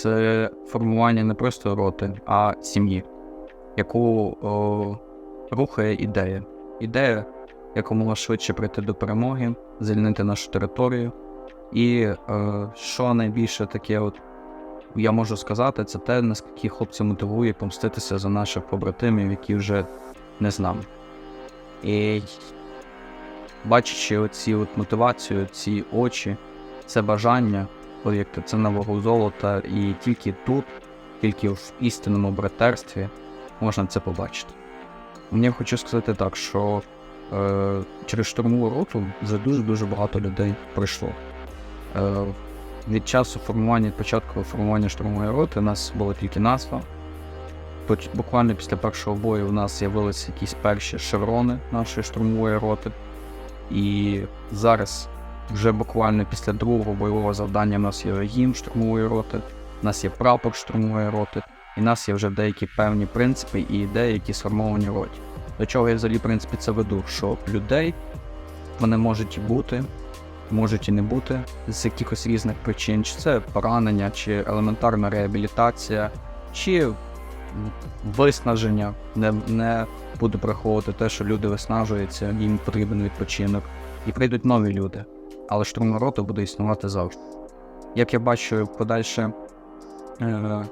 це формування не просто роти, а сім'ї, яку о, рухає ідея. Ідея якомога швидше прийти до перемоги, звільнити нашу територію. І е, що найбільше таке, от я можу сказати, це те, наскільки хлопці мотивує помститися за наших побратимів, які вже не з нами. І бачачи оці от мотивацію, ці очі, це бажання, повірте, це на золота, і тільки тут, тільки в істинному братерстві можна це побачити. Мені хочу сказати так, що е, через штурмову роту вже дуже-дуже багато людей пройшло. Е, від часу формування, від початку формування штурмової роти у нас була тільки назва. Буквально після першого бою у нас з'явилися якісь перші шеврони нашої штурмової роти. І зараз, вже буквально після другого бойового завдання, у нас є гімн штурмової роти, у нас є прапор штурмової роти, і у нас є вже деякі певні принципи і ідеї, які сформовані в роті. До чого я взагалі, в принципі, це веду, що людей вони можуть і бути, можуть і не бути з якихось різних причин, чи це поранення, чи елементарна реабілітація, чи виснаження. Не, не буду приховувати те, що люди виснажуються, їм потрібен відпочинок, і прийдуть нові люди. Але штурмова рота буде існувати завжди. Як я бачу, подальше е,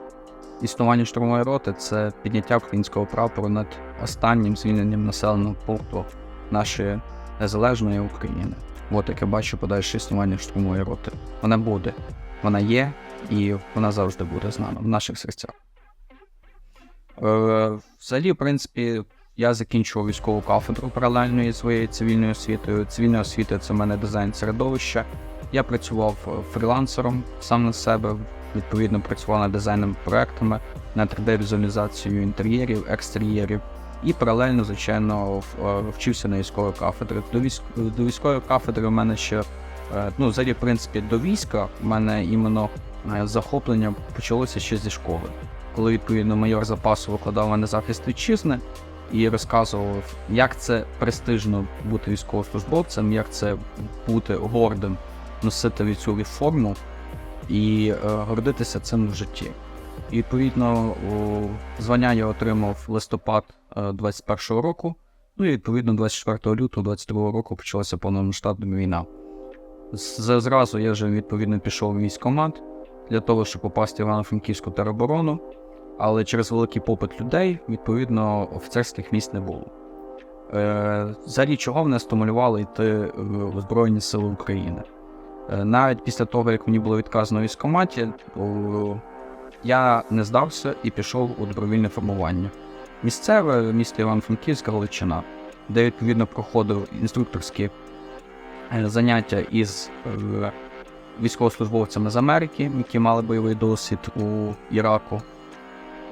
існування штурмової роти це підняття українського прапору над останнім звільненням населеного пункту нашої незалежної України. От як я бачу подальше існування штурмової роти. Вона буде, вона є і вона завжди буде з нами в наших серцях. Е, взагалі, в принципі, я закінчував військову кафедру паралельно із своєю цивільною освітою. Цивільна освіта це в мене дизайн середовища. Я працював е, фрілансером сам на себе, відповідно працював над дизайном проектами, над 3D-візуалізацією інтер'єрів, екстер'єрів. І паралельно, звичайно, е, вчився на військовій кафедрі. До, військ... до військової кафедри у мене ще, е, ну, взагалі, в принципі, до війська в мене іменно захоплення почалося ще зі школи. Коли відповідно майор запасу викладав мене захист вітчизни і розказував, як це престижно бути військовослужбовцем, як це бути гордим, носити цю форму і е, гордитися цим в житті. І відповідно звання я отримав листопад е, 21-го року. Ну і відповідно 24 лютого 22-го року почалася повномасштабна війна. Зразу я вже відповідно пішов в військкомат для того, щоб попасти в Івано-Франківську тероборону, але через великий попит людей, відповідно, офіцерських місць не було. Е, взагалі, чого мене стимулювало йти в Збройні Сили України? Е, навіть після того, як мені було відказано військкоматі, я не здався і пішов у добровільне формування. Місцеве місто Івано-Франківська Галичина, де відповідно проходив інструкторські е, заняття із військовослужбовцями з Америки, які мали бойовий досвід у Іраку.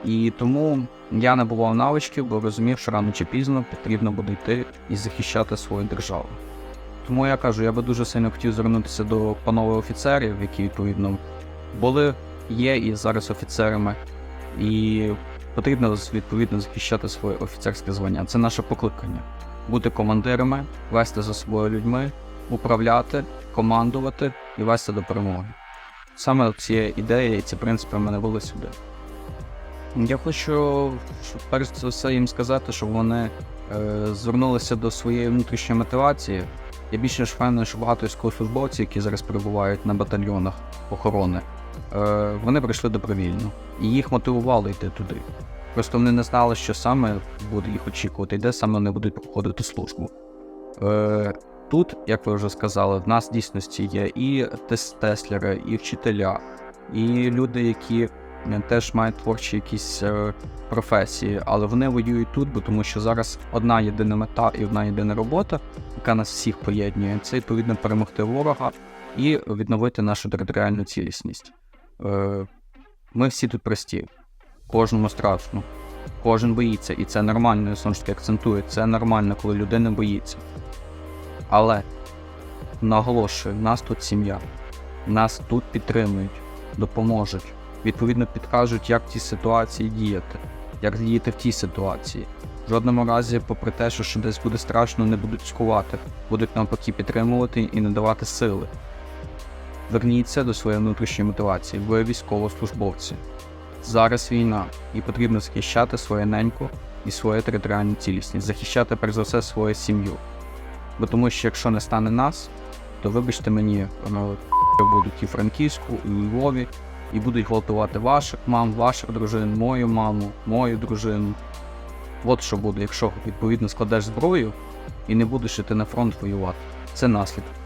І тому я набував навичків, бо розумів, що рано чи пізно потрібно буде йти і захищати свою державу. Тому я кажу, я би дуже сильно хотів звернутися до панове офіцерів, які відповідно були, є і зараз офіцерами, і потрібно відповідно захищати своє офіцерське звання. Це наше покликання. Бути командирами, вести за собою людьми, управляти, командувати і вести до перемоги. Саме ці ідеї і ці принципи мене вели сюди. Я хочу перш за все їм сказати, щоб вони е, звернулися до своєї внутрішньої мотивації. Я більше ніж впевнений, що багато військовослужбовців, які зараз перебувають на батальйонах охорони, е, вони прийшли добровільно і їх мотивували йти туди. Просто вони не знали, що саме буде їх очікувати, і де саме вони будуть проходити службу. Е, тут, як ви вже сказали, в нас в дійсності є і тес- теслери, і вчителя, і люди, які теж мають творчі якісь е, професії, але вони воюють тут, бо тому що зараз одна єдина мета і одна єдина робота, яка нас всіх поєднує, це відповідно перемогти ворога і відновити нашу територіальну цілісність. Е, Ми всі тут прості, кожному страшно, кожен боїться, і це нормально, я таки акцентую, це нормально, коли людина боїться. Але наголошую, нас тут сім'я, нас тут підтримують, допоможуть, відповідно підкажуть, як в цій ситуації діяти, як діяти в тій ситуації. В жодному разі, попри те, що ще десь буде страшно, не будуть скувати, будуть навпаки підтримувати і надавати сили. Верніться до своєї внутрішньої мотивації, ви військовослужбовці. Зараз війна, і потрібно захищати свою неньку і свою територіальну цілісність, захищати перш за все свою сім'ю. Бо тому що якщо не стане нас, то вибачте мені, воно будуть і Франківську, і у Львові, і будуть гвалтувати ваших мам, ваших дружин, мою маму, мою дружину. От що буде, якщо відповідно складеш зброю і не будеш іти на фронт воювати. Це наслідок.